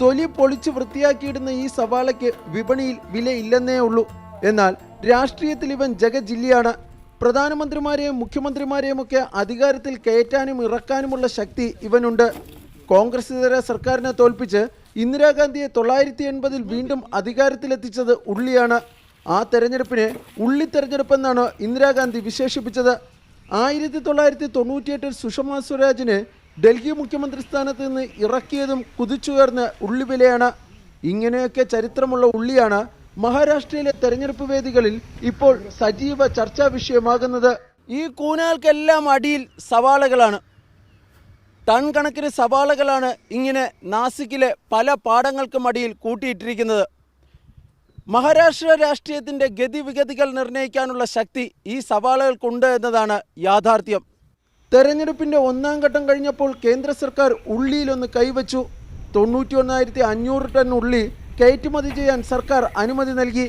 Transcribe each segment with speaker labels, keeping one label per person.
Speaker 1: തൊലി പൊളിച്ച് വൃത്തിയാക്കിയിടുന്ന ഈ സവാളയ്ക്ക് വിപണിയിൽ വിലയില്ലെന്നേ ഉള്ളൂ. എന്നാൽ രാഷ്ട്രീയത്തിൽ ഇവൻ ജഗജില്ലിയാണ്. പ്രധാനമന്ത്രിമാരെയും മുഖ്യമന്ത്രിമാരെയും ഒക്കെ അധികാരത്തിൽ കയറ്റാനും ഇറക്കാനുമുള്ള ശക്തി ഇവനുണ്ട്. കോൺഗ്രസ് ഇതര സർക്കാരിനെ തോൽപ്പിച്ച് ഇന്ദിരാഗാന്ധിയെ തൊള്ളായിരത്തി എൺപതിൽ വീണ്ടും അധികാരത്തിലെത്തിച്ചത് ഉള്ളിയാണ്. ആ തെരഞ്ഞെടുപ്പിനെ ഉള്ളി തെരഞ്ഞെടുപ്പെന്നാണ് ഇന്ദിരാഗാന്ധി വിശേഷിപ്പിച്ചത്. ആയിരത്തി തൊള്ളായിരത്തി തൊണ്ണൂറ്റിയെട്ടിൽ സുഷമ സ്വരാജിനെ ഡൽഹി മുഖ്യമന്ത്രി സ്ഥാനത്ത് നിന്ന് ഇറക്കിയതും കുതിച്ചുയർന്ന ഉള്ളിവിലയാണ്. ഇങ്ങനെയൊക്കെ ചരിത്രമുള്ള ഉള്ളിയാണ് മഹാരാഷ്ട്രയിലെ തെരഞ്ഞെടുപ്പ് വേദികളിൽ ഇപ്പോൾ സജീവ ചർച്ചാ വിഷയമാകുന്നത്. ഈ കൂനാൽക്കെല്ലാം അടിയിൽ സവാളകളാണ്. ടൺ കണക്കിന് സവാളകളാണ് ഇങ്ങനെ നാസിക്കിലെ പല പാടങ്ങൾക്കും അടിയിൽ കൂട്ടിയിട്ടിരിക്കുന്നത്. മഹാരാഷ്ട്ര രാഷ്ട്രീയത്തിന്റെ ഗതിവിഗതികൾ നിർണയിക്കാനുള്ള ശക്തി ഈ സവാളകൾക്കുണ്ട് എന്നതാണ് യാഥാർത്ഥ്യം. തെരഞ്ഞെടുപ്പിന്റെ ഒന്നാം ഘട്ടം കഴിഞ്ഞപ്പോൾ കേന്ദ്ര സർക്കാർ ഉള്ളിയിലൊന്ന് കൈവച്ചു. തൊണ്ണൂറ്റി ഒന്നായിരത്തി അഞ്ഞൂറ് ടൺ ഉള്ളി കയറ്റുമതി ചെയ്യാൻ സർക്കാർ അനുമതി നൽകി.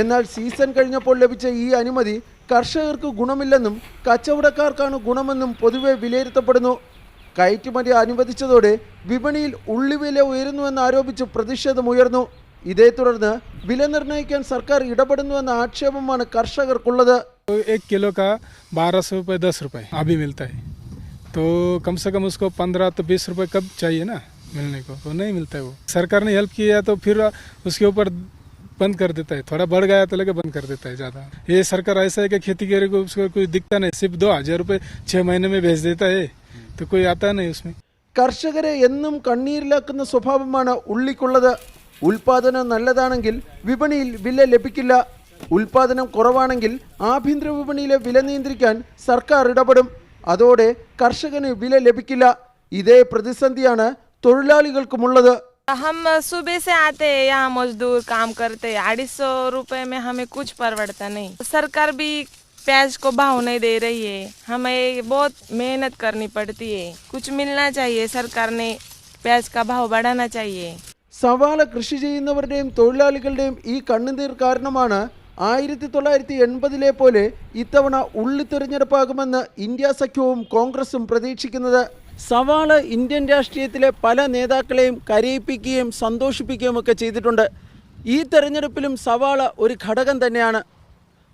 Speaker 1: എന്നാൽ സീസൺ കഴിഞ്ഞപ്പോൾ ലഭിച്ച ഈ അനുമതി കർഷകർക്ക് ഗുണമില്ലെന്നും കച്ചവടക്കാർക്കാണ് ഗുണമെന്നും പൊതുവെ വിലയിരുത്തപ്പെടുന്നു. കയറ്റുമതി അനുവദിച്ചതോടെ വിപണിയിൽ ഉള്ളിവില ഉയരുന്നുവെന്ന് ആരോപിച്ച് പ്രതിഷേധമുയർന്നു. ഇതേ തുടർന്ന് വില നിർണയിക്കാൻ സർക്കാർ ഇടപെടുന്നുവെന്ന ആക്ഷേപമാണ് കർഷകർക്കുള്ളത്.
Speaker 2: तो एक किलो का बारह सौ रुपये दस रुपये अभी मिलता है तो कम से कम उसको पंद्रह तो बीस रुपये कब चाहिए ना मिलने को तो नहीं मिलता है वो सरकार ने हेल्प किया तो फिर उसके ऊपर बंद कर देता है थोड़ा बढ़ गया तो लगे बंद कर देता है ज़्यादा ये सरकार ऐसा है कि खेती करे को उसको कोई दिखता नहीं सिर्फ दो हजार रुपये छः महीने में भेज देता है तो कोई आता नहीं उसमें
Speaker 1: കർഷകരെ എന്നും കണ്ണീരിലാക്കുന്ന സ്വഭാവമാണ് ഉള്ളിക്കുള്ളത് ഉൽപാദനം നല്ലതാണെങ്കിൽ വിപണിയിൽ വില ലഭിക്കില്ല ഉൽപാദനം കുറവാണെങ്കിൽ ആഭ്യന്തര വിപണിയിലെ വില നിയന്ത്രിക്കാൻ സർക്കാർ ഇടപെടും അതോടെ കർഷകന് വില ലഭിക്കില്ല ഇതേ പ്രതിസന്ധിയാണ് തൊഴിലാളികൾക്കുമുള്ളത്
Speaker 3: हम सुबह से आते हैं यहाँ मजदूर काम करते हैं अढ़ाई सौ रुपये में हमें कुछ परवड़ता नहीं सरकार भी प्याज को भाव नहीं दे रही है हमें बहुत मेहनत करनी पड़ती है कुछ मिलना चाहिए सरकार ने प्याज का भाव बढ़ाना चाहिए
Speaker 1: സവാള കൃഷി ചെയ്യുന്നവരുടെയും തൊഴിലാളികളുടെയും ഈ കണ്ണുനീർ കാരണമാണ് ആയിരത്തി തൊള്ളായിരത്തി എൺപതിലെ പോലെ ഇത്തവണ ഉള്ളി തെരഞ്ഞെടുപ്പാകുമെന്ന് ഇന്ത്യ സഖ്യവും കോൺഗ്രസും പ്രതീക്ഷിക്കുന്നത്. സവാൾ ഇന്ത്യൻ രാഷ്ട്രീയത്തിലെ പല നേതാക്കളെയും കരയിപ്പിക്കുകയും സന്തോഷിപ്പിക്കുകയും ഒക്കെ ചെയ്തിട്ടുണ്ട്. ഈ തെരഞ്ഞെടുപ്പിലും സവാള ഒരു ഘടകം തന്നെയാണ്.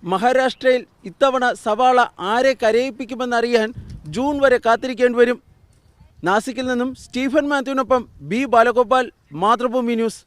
Speaker 1: മഹാരാഷ്ട്രയിൽ ഇത്തവണ സവാള ആരെ കരയിപ്പിക്കുമെന്നറിയാൻ ജൂൺ വരെ കാത്തിരിക്കേണ്ടി വരും. നാസിക്കിൽ നിന്നും സ്റ്റീഫൻ മാത്യുവിനൊപ്പം ബി ബാലഗോപാൽ മാതൃഭൂമി ന്യൂസ്.